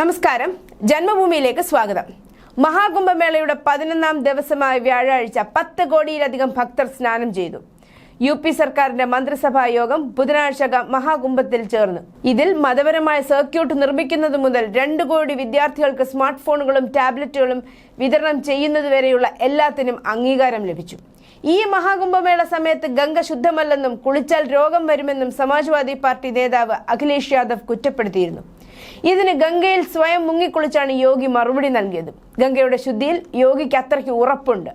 നമസ്കാരം. ജന്മഭൂമിയിലേക്ക് സ്വാഗതം. മഹാകുംഭമേളയുടെ പതിനൊന്നാം ദിവസമായ വ്യാഴാഴ്ച പത്ത് കോടിയിലധികം ഭക്തർ സ്നാനം ചെയ്തു. യു പി സർക്കാരിന്റെ മന്ത്രിസഭാ യോഗം ബുധനാഴ്ച മഹാകുംഭത്തിൽ ചേർന്നു. ഇതിൽ മതപരമായ സർക്യൂട്ട് നിർമ്മിക്കുന്നത് മുതൽ രണ്ട് കോടി വിദ്യാർത്ഥികൾക്ക് സ്മാർട്ട് ഫോണുകളും ടാബ്ലറ്റുകളും വിതരണം ചെയ്യുന്നതുവരെയുള്ള എല്ലാത്തിനും അംഗീകാരം ലഭിച്ചു. ഈ മഹാകുംഭമേള സമയത്ത് ഗംഗ ശുദ്ധമല്ലെന്നും കുളിച്ചാൽ രോഗം വരുമെന്നും സമാജ്വാദി പാർട്ടി നേതാവ് അഖിലേഷ് യാദവ് കുറ്റപ്പെടുത്തിയിരുന്നു. ഇതിന് ഗംഗയിൽ സ്വയം മുങ്ങിക്കുളിച്ചാണ് യോഗി മറുപടി നൽകിയത്. ഗംഗയുടെ ശുദ്ധിയിൽ യോഗിക്ക് അത്രയ്ക്ക് ഉറപ്പുണ്ട്.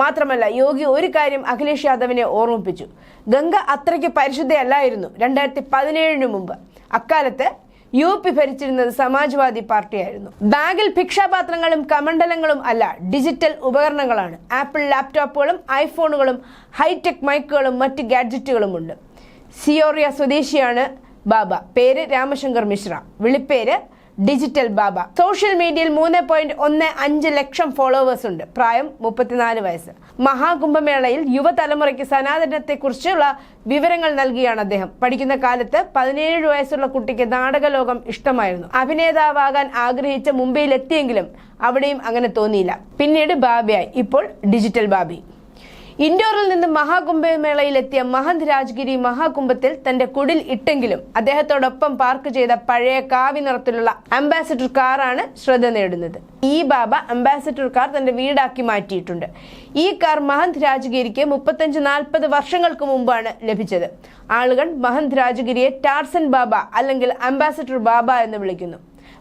മാത്രമല്ല യോഗി ഒരു കാര്യം അഖിലേഷ് യാദവിനെ ഓർമ്മിപ്പിച്ചു. ഗംഗ അത്രയ്ക്ക് പരിശുദ്ധയല്ലായിരുന്നു രണ്ടായിരത്തി പതിനേഴിന് മുമ്പ്. അക്കാലത്ത് യു പി ഭരിച്ചിരുന്നത് സമാജ്വാദി പാർട്ടിയായിരുന്നു. ബാഗിൽ ഭിക്ഷാപാത്രങ്ങളും കമണ്ഡലങ്ങളും അല്ല ഡിജിറ്റൽ ഉപകരണങ്ങളാണ്. ആപ്പിൾ ലാപ്ടോപ്പുകളും ഐഫോണുകളും ഹൈടെക് മൈക്കുകളും മറ്റ് ഗാഡ്ജറ്റുകളും ഉണ്ട് സിയോറിയ സ്വദേശിയാണ് ബാബ. പേര് രാമശങ്കർ മിശ്ര. വിളിപ്പേര് ഡിജിറ്റൽ ബാബ. സോഷ്യൽ മീഡിയയിൽ മൂന്ന് പോയിന്റ് ഒന്ന് അഞ്ച് ലക്ഷം ഫോളോവേഴ്സ് ഉണ്ട്. പ്രായം മുപ്പത്തിനാല് വയസ്സ്. മഹാകുംഭമേളയിൽ യുവതലമുറയ്ക്ക് സനാതനത്തെക്കുറിച്ചുള്ള വിവരങ്ങൾ നൽകിയാണ് അദ്ദേഹം. പഠിക്കുന്ന കാലത്ത് പതിനേഴ് വയസ്സുള്ള കുട്ടിക്ക് നാടകലോകം ഇഷ്ടമായിരുന്നു. അഭിനേതാവാകാൻ ആഗ്രഹിച്ച മുംബൈയിലെത്തിയെങ്കിലും അവിടെയും അങ്ങനെ തോന്നിയില്ല. പിന്നീട് ബാബയായി. ഇപ്പോൾ ഡിജിറ്റൽ ബാബി. ഇൻഡോറിൽ നിന്ന് മഹാകുംഭമേളയിലെത്തിയ മഹന്ത് രാജ്ഗിരി മഹാകുംഭത്തിൽ തന്റെ കുടിൽ ഇട്ടെങ്കിലും അദ്ദേഹത്തോടൊപ്പം പാർക്ക് ചെയ്ത പഴയ കാവി നിറത്തിലുള്ള അംബാസിഡർ കാറാണ് ശ്രദ്ധ നേടുന്നത്. ഈ ബാബ അംബാസിഡർ കാർ തന്റെ വീടാക്കി മാറ്റിയിട്ടുണ്ട്. ഈ കാർ മഹന്ത് രാജ്ഗിരിക്ക് മുപ്പത്തഞ്ച് നാൽപ്പത് വർഷങ്ങൾക്ക് മുമ്പാണ് ലഭിച്ചത്. ആളുകൾ മഹന്ത് രാജ്ഗിരിയെ ടാർസൻ ബാബ അല്ലെങ്കിൽ അംബാസിഡർ ബാബ എന്ന് വിളിക്കുന്നു.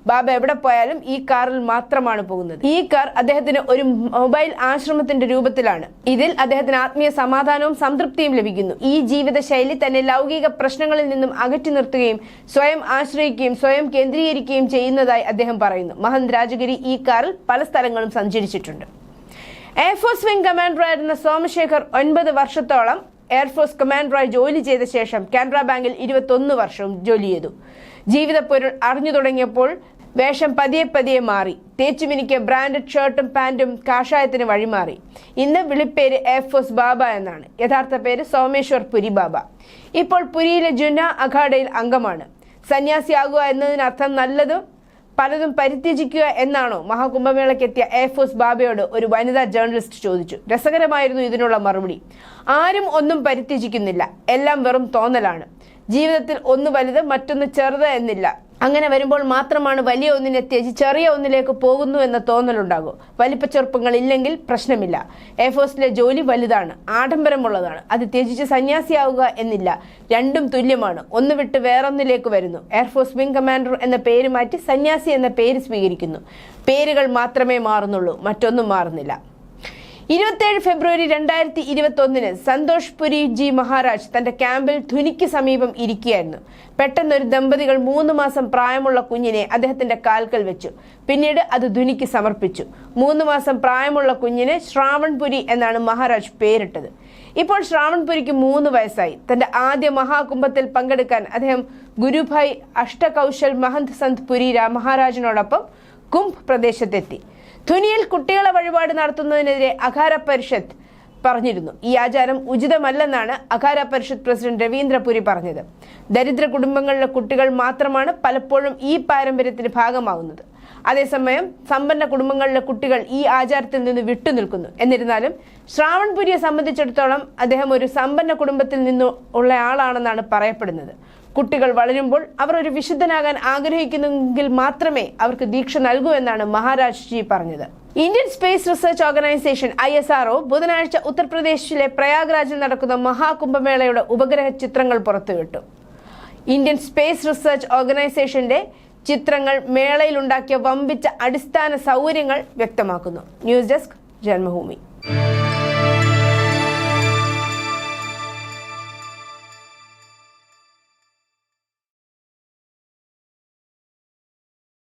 ബാബ എവിടെ പോയാലും ഈ കാറിൽ മാത്രമാണ് പോകുന്നത്. ഈ കാർ അദ്ദേഹത്തിന് ഒരു മൊബൈൽ ആശ്രമത്തിന്റെ രൂപത്തിലാണ്. ഇതിൽ അദ്ദേഹത്തിന് ആത്മീയ സമാധാനവും സംതൃപ്തിയും ലഭിക്കുന്നു. ഈ ജീവിതശൈലി തന്നെ ലൗകിക പ്രശ്നങ്ങളിൽ നിന്നും അകറ്റി നിർത്തുകയും സ്വയം ആശ്രയിക്കുകയും സ്വയം കേന്ദ്രീകരിക്കുകയും ചെയ്യുന്നതായി അദ്ദേഹം പറയുന്നു. മഹന്ത് രാജഗിരി ഈ കാറിൽ പല സ്ഥലങ്ങളും സഞ്ചരിച്ചിട്ടുണ്ട്. എയർഫോഴ്സ് വിംഗ് കമാൻഡറായിരുന്ന സോമശേഖർ ഒൻപത് വർഷത്തോളം എയർഫോഴ്സ് കമാൻഡറായി ജോലി ചെയ്ത ശേഷം കാനറ ബാങ്കിൽ ഇരുപത്തൊന്ന് വർഷവും ജോലി ചെയ്തു. ജീവിതപ്പൊരുൾ അറിഞ്ഞു തുടങ്ങിയപ്പോൾ വേഷം പതിയെ പതിയെ മാറി. തേച്ചുമിനിക്ക് ബ്രാൻഡഡ് ഷർട്ടും പാന്റും കാഷായത്തിന് വഴിമാറി. ഇന്ന് വിളിപ്പേര് എയർഫോഴ്സ് ബാബ എന്നാണ്. യഥാർത്ഥ പേര് സോമേശ്വർ പുരി ബാബ. ഇപ്പോൾ പുരിയിലെ ജുന അഖാഡയിൽ അംഗമാണ്. സന്യാസിയാകുക എന്നതിനർത്ഥം നല്ലതും പലതും പരിത്യജിക്കുക എന്നാണോ മഹാകുംഭമേളയ്ക്ക് എത്തിയ എയർഫോഴ്സ് ബാബയോട് ഒരു വനിതാ ജേർണലിസ്റ്റ് ചോദിച്ചു. രസകരമായിരുന്നു ഇതിനുള്ള മറുപടി. ആരും ഒന്നും പരിത്യജിക്കുന്നില്ല. എല്ലാം വെറും തോന്നലാണ്. ജീവിതത്തിൽ ഒന്ന് വലുത് മറ്റൊന്ന് ചെറുത് എന്നില്ല. അങ്ങനെ വരുമ്പോൾ മാത്രമാണ് വലിയ ഒന്നിനെ ത്യജി ചെറിയ ഒന്നിലേക്ക് പോകുന്നു എന്ന തോന്നലുണ്ടാകും. വലിപ്പച്ചെറുപ്പങ്ങൾ ഇല്ലെങ്കിൽ പ്രശ്നമില്ല. എയർഫോഴ്സിലെ ജോലി വലുതാണ് ആഡംബരമുള്ളതാണ്. അത് ത്യജിച്ച് സന്യാസിയാവുക എന്നില്ല. രണ്ടും തുല്യമാണ്. ഒന്ന് വിട്ട് വേറൊന്നിലേക്ക് വരുന്നു. എയർഫോഴ്സ് വിംഗ് കമാൻഡർ എന്ന പേര് മാറ്റി സന്യാസി എന്ന പേര് സ്വീകരിക്കുന്നു. പേരുകൾ മാത്രമേ മാറുന്നുള്ളൂ മറ്റൊന്നും മാറുന്നില്ല. ഇരുപത്തേഴ് ഫെബ്രുവരി രണ്ടായിരത്തി ഇരുപത്തി ഒന്നിന് സന്തോഷ് പുരി ജി മഹാരാജ് തന്റെ ക്യാമ്പിൽ ധുനിക്ക് സമീപം ഇരിക്കുകയായിരുന്നു. പെട്ടെന്നൊരു ദമ്പതികൾ മൂന്ന് മാസം പ്രായമുള്ള കുഞ്ഞിനെ അദ്ദേഹത്തിന്റെ കാൽക്കൽ വെച്ചു. പിന്നീട് അത് ധുനിക്ക് സമർപ്പിച്ചു. മൂന്ന് മാസം പ്രായമുള്ള കുഞ്ഞിന് ശ്രാവൺപുരി എന്നാണ് മഹാരാജ് പേരിട്ടത്. ഇപ്പോൾ ശ്രാവൺപുരിക്ക് മൂന്ന് വയസ്സായി. തന്റെ ആദ്യ മഹാകുംഭത്തിൽ പങ്കെടുക്കാൻ അദ്ദേഹം ഗുരുഭായ് അഷ്ടകൗശൽ മഹന്ത് സന്ത് പുരി മഹാരാജിനോടൊപ്പം കുംഭ് പ്രദേശത്തെത്തി. ധുനിയിൽ കുട്ടികളെ വഴിപാട് നടത്തുന്നതിനെതിരെ അഖാര പരിഷത്ത് പറഞ്ഞിരുന്നു. ഈ ആചാരം ഉചിതമല്ലെന്നാണ് അഖാര പരിഷത്ത് പ്രസിഡന്റ് രവീന്ദ്രപുരി പറഞ്ഞത്. ദരിദ്ര കുടുംബങ്ങളിലെ കുട്ടികൾ മാത്രമാണ് പലപ്പോഴും ഈ പാരമ്പര്യത്തിന് ഭാഗമാവുന്നത്. അതേസമയം സമ്പന്ന കുടുംബങ്ങളിലെ കുട്ടികൾ ഈ ആചാരത്തിൽ നിന്ന് വിട്ടുനിൽക്കുന്നു എന്നിരുന്നാലും ശ്രാവൺപുരിയെ സംബന്ധിച്ചിടത്തോളം അദ്ദേഹം ഒരു സമ്പന്ന കുടുംബത്തിൽ നിന്ന് ഉള്ള ആളാണെന്നാണ് പറയപ്പെടുന്നത്. കുട്ടികൾ വളരുമ്പോൾ അവർ ഒരു വിശുദ്ധനാകാൻ ആഗ്രഹിക്കുന്നെങ്കിൽ മാത്രമേ അവർക്ക് ദീക്ഷ നൽകൂ എന്നാണ് മഹാരാജ്ജി പറഞ്ഞത്. Indian space research organisation I S R O ബുധനാഴ്ച ഉത്തർപ്രദേശിലെ പ്രയാഗ്രാജിൽ നടക്കുന്ന മഹാകുംഭമേളയുടെ ഉപഗ്രഹ ചിത്രങ്ങൾ പുറത്തുവിട്ടു. ഇന്ത്യൻ സ്പേസ് റിസർച്ച് ഓർഗനൈസേഷന്റെ ചിത്രങ്ങൾ മേളയിലുണ്ടാക്കിയ വമ്പിച്ച അടിസ്ഥാന സൗകര്യങ്ങൾ വ്യക്തമാക്കുന്നു. News desk Janmabhumi.